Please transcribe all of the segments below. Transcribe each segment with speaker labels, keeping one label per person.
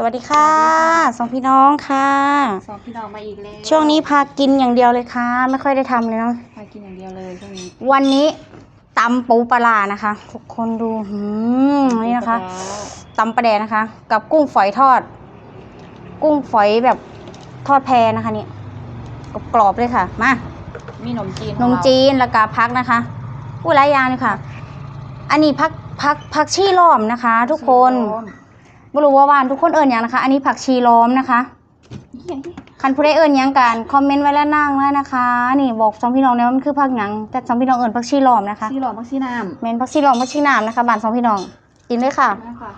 Speaker 1: สวัสดีค่ะ สองพี่น้องค่ะ
Speaker 2: สองพี่น้องมาอีกแล้ว
Speaker 1: ช่วงนี้พากินอย่างเดียวเลยค่ะ ไม่ค่อยได้ทำเลยเนาะ
Speaker 2: มากินอย่างเดียวเลยช่วงนี้
Speaker 1: วันนี้ตำปูปลาร้านะคะทุกคนดูหืมนี่นะคะ
Speaker 2: แล้ว
Speaker 1: ตำปลาแดกนะคะ กับกุ้งฝอยทอด กุ้งฝอยแบบทอดแพนะคะนี่กรอบๆเลยค่ะ มา
Speaker 2: มีขนมจีน
Speaker 1: นมจีนแล้วก็พักนะคะอู้หลายอย่างเลยค่ะ อันนี้พักพักพักชีล้อมนะคะ ทุกคน ไม่รู้ว่าว่านทุกคนเอิญยังนะคะ อันนี้ผักชีล้อมนะคะคันผู้ใดเอิญยังกันคอมเมนต์ไว้แล้วนั่งได้นะคะ นี่บอกสองพี่น้องเนี่ยว่ามันคือผักหยังแต่สองพี่น้องเอิญผักชีล้อมนะคะ
Speaker 2: ซีหลอมมักซีน้
Speaker 1: เมนผักชีล้อมผักชีน้ำนะคะบ้านสองพี่น้องกินเลยค่ะำ
Speaker 2: นะคะ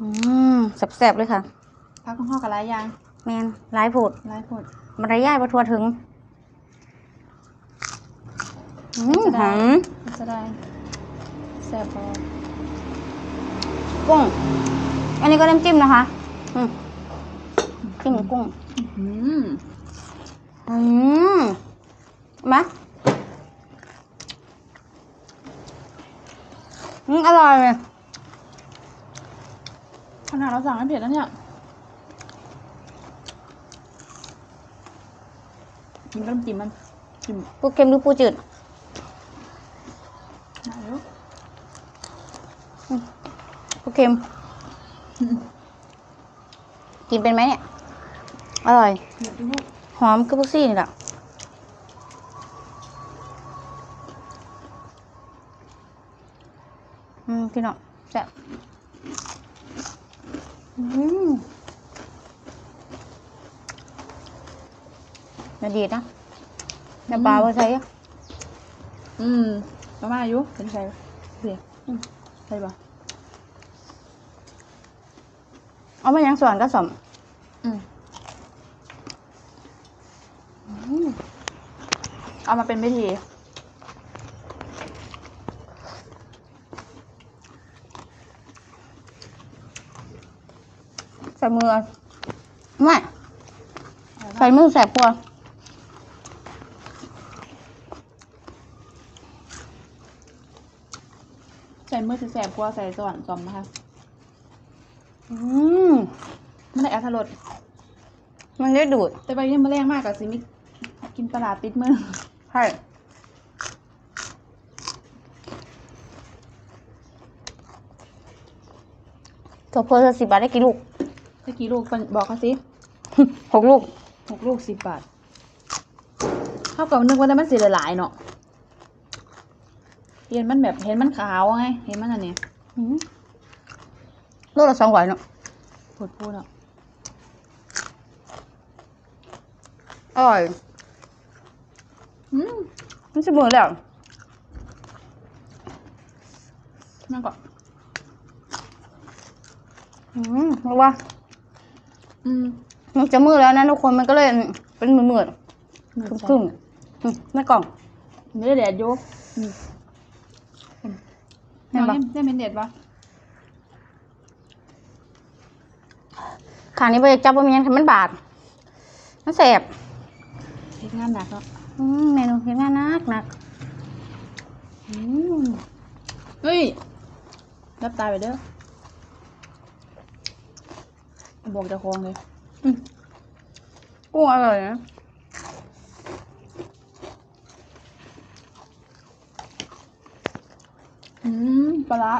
Speaker 1: อืมแซ่บๆเลยค่ะ
Speaker 2: พักคุณพ่อกับไรยาง
Speaker 1: แมนหลายผูด
Speaker 2: ไรผด
Speaker 1: มารยาทประทัวถึงอืมหอม
Speaker 2: จะได้แซ่บพอ
Speaker 1: กุ้ง อันนี้ก็น้ำจิ้มนะคะอืมจิ้มกุ้ง
Speaker 2: อืม
Speaker 1: อืมมาอืมอร่อยเลย
Speaker 2: ขนาดเราสั่งไม่เผ็ดแล้วเนี่ยกินก็ต้องจิ้มมันจิ้ม
Speaker 1: ปูเค็มหรือปูจืด
Speaker 2: หนาอยู่
Speaker 1: ปู เค็ม กินเป็นไหมเนี่ย อร่อย หอมคือพวกซี่นี่แหละอืมพี่น้องแซ่บอืมนาดีนะน้ำปลาว่าใช้อะ
Speaker 2: อืมประมาณอายุเป็นใครเสียใช่ปะ
Speaker 1: เอามายังส่วนก็สม
Speaker 2: อืมเอามาเป็นวิธี
Speaker 1: ใส่มือไม่ใส่มือแสบปัว
Speaker 2: ใส่มือถือแสบกว่าใส่สว่านซอมนะคะ
Speaker 1: อืม
Speaker 2: มันได้อัธรส
Speaker 1: มันได้ดูด
Speaker 2: แต่ใบนี้มันแรงมากกับสิมิกินตลาดติดมือ
Speaker 1: ใช่ตัวเพอร์สิบบาทได้กี่ลูก
Speaker 2: ตะกี้ลูกเพิ่นบอกเขาสิ
Speaker 1: หกลูก
Speaker 2: หกลูกสิบบาท เท่ากับนึกว่าได้มันสีหลายๆเนาะเห็นมันแบบเห็นมันขาวไง เห็นมันอันนี้
Speaker 1: อืม ลูกละสองหวายเนาะ
Speaker 2: พูดพูดเนาะ
Speaker 1: อร่อย
Speaker 2: อืม
Speaker 1: มันจะเบื่อแล้ว
Speaker 2: นั่นก็
Speaker 1: อืมรู้ว่า
Speaker 2: อืม
Speaker 1: มันจะมืดแล้วนะทุกคนมันก็เลยเป็นมืดมืด
Speaker 2: เหมือน
Speaker 1: ๆครึ่งๆอืมในกล่อง
Speaker 2: ไม่ได้แดดโยกอืม
Speaker 1: เห็นปะ
Speaker 2: ได้เป็นเด็ดปะ
Speaker 1: ขางนี้ไปจับว่ามีนันมันบาด มันแสบ
Speaker 2: เฮ็ดงานหนักเนาะ
Speaker 1: อืมเมนูเห็นงานนักหนักอืม
Speaker 2: เฮ้ยรับตาไปเด้อบอกเจะคองเลย
Speaker 1: กุ้งอร่อยนะ
Speaker 2: อืมปลาร้า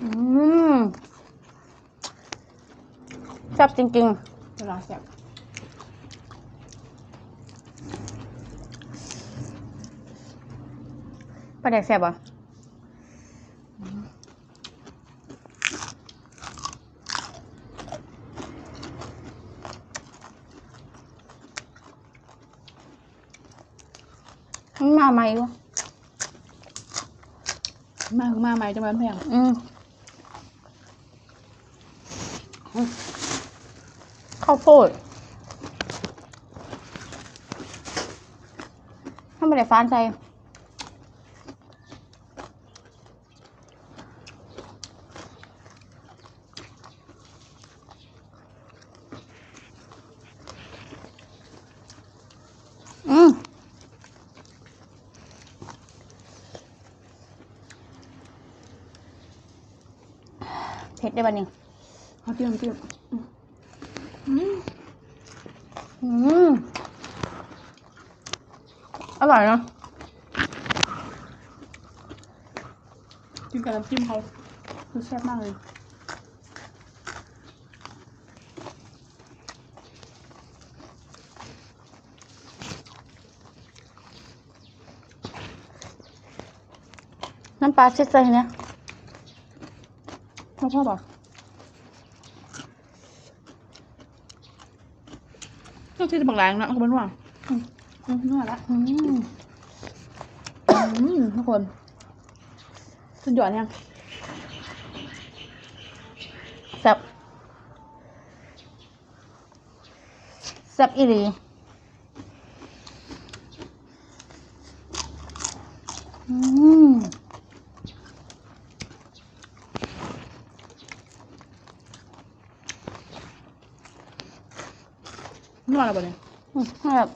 Speaker 1: อืม ชอบจริง
Speaker 2: ปลาร้าแซ่บ
Speaker 1: ๆปลาแดกแสบอะมันมาใหม่วะ
Speaker 2: มาคือมาใหม่จังหวัดแพง
Speaker 1: อืมอืมข้าวโพดถ้าไม่ได้ฟานใจอืมเผ็ดได้บ้านี่
Speaker 2: เอาเตรียมเตรียม อืม
Speaker 1: อืมอร่อยเนาะ
Speaker 2: กินกับน้ำจิ้มเขาคือแซ่บมากเลย
Speaker 1: น้ำปลาเช็ดใจเนี่ย
Speaker 2: พ่อพ่อบอก ต้องที่จะบังแรงนะเขาเป็นว่าอืมอืมนวดละ
Speaker 1: อืม
Speaker 2: อืมทุกคนสุดยอดยัง
Speaker 1: แซ่บแซ่บอีหลีอืม
Speaker 2: นวดอะไรบ่เนี่ย
Speaker 1: อืมแบบ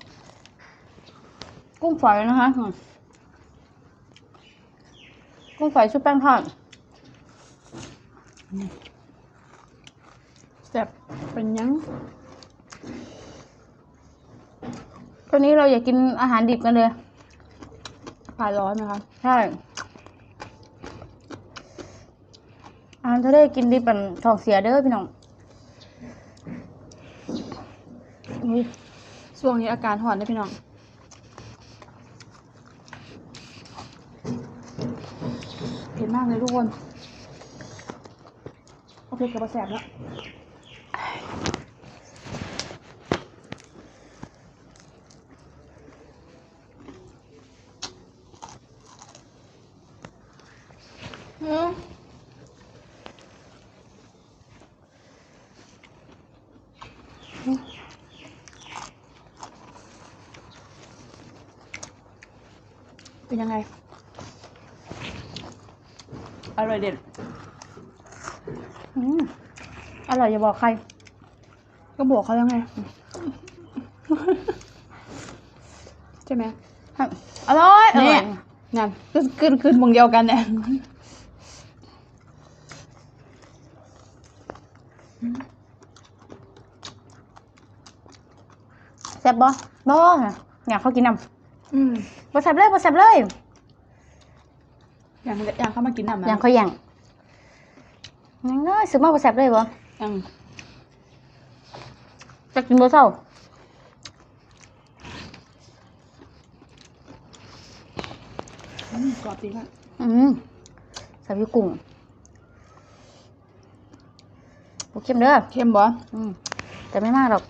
Speaker 1: กุ้งฝอยนะคะอืมกุ้งฝอยชุบแป้งทอด
Speaker 2: แซ่บเป็นยัง
Speaker 1: ตอนนี้เราอยากกินอาหารดิบกันเลย
Speaker 2: คลายร้อนไหมคะ
Speaker 1: ใช่อาหารทะเลกินดิบเป็นท้องเสียเด้อพี่น้อง
Speaker 2: อุ้ยช่วงนี้อาการหอนได้พี่น้องเผ็ดมากเลยทุกคน โอเคกับแสบแล้ว เป็นยังไง อร่อยเด็ด
Speaker 1: อืมอร่อยอย่าบอกใคร
Speaker 2: ก็บอกเขายังไง ใช่ไหม
Speaker 1: อร่อยอร่
Speaker 2: เนี่
Speaker 1: อย
Speaker 2: ยงานก็ขึ้นขึ้นวงเดียวกันเนี่ย
Speaker 1: แซ่บบ่บ่อยากเขากินน้
Speaker 2: อืมำ
Speaker 1: บ่แซ่บเลยบ่แซ่บเลย
Speaker 2: อย่างอย่างเข้ามากินน้ำนะ
Speaker 1: อยากเขาอย่างยังเอ้ยซื้อมาบ่แซ่บเลยบ่
Speaker 2: อย่าง
Speaker 1: จะกินบ่เศร้า
Speaker 2: อืมกรอบจริงค่ะ
Speaker 1: อืมแซ่บอยู่กุ้งบ่เค็มเด้อ
Speaker 2: เค็มบ่
Speaker 1: อืมแต่ไม่มากหรอก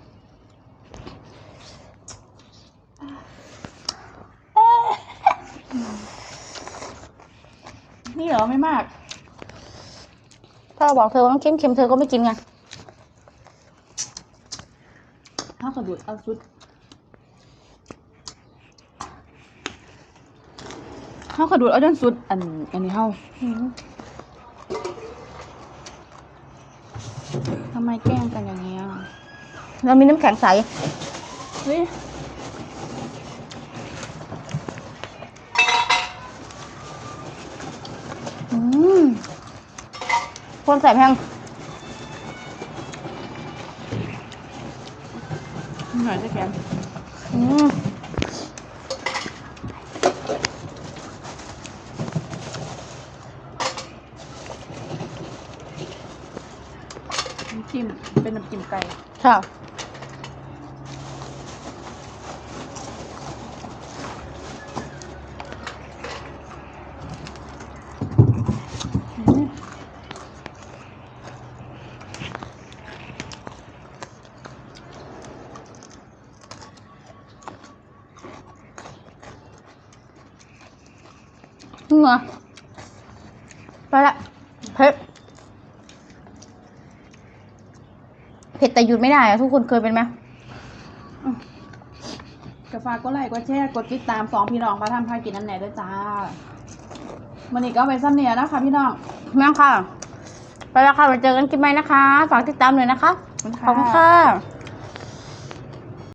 Speaker 2: นี่เหร อไม่มาก
Speaker 1: ถ้าเราบอกเธอว่ามันเค็มเค็มเธอก็ไม่กินไง
Speaker 2: ถ้ากระดูดเอาชุดข้าวกระดูดเอาจนสุด อันอันนี้เฮาทำไมแกล้งกันอย่างเงี้ย
Speaker 1: เรามีน้ำแข็งใส
Speaker 2: เฮ้ย
Speaker 1: คนใส่แพง
Speaker 2: หน่อยจะแกน
Speaker 1: อืม
Speaker 2: น้ำจิ้มเป็นน้ำจิ้มไก่
Speaker 1: ค่ะ เหงื่อไปละเผ็ดเผ็ดแต่หยุดไม่ได้อะทุกคนเคยเป็นไหม
Speaker 2: กาฝากก็ไลค์กดแชร์กดติดตามสองพี่น้องมาทำพากินน้ำแหน่ด้วยจ้าวันนี้ก็ไปซ้ำเนี่ยนะคะพี่น้อง
Speaker 1: แม่ค่ะ ไปแล้วค่ะไปเจอกันคลิปใหม่นะคะ ฝากติดตามเลยนะคะ ขอบคุณค่ะ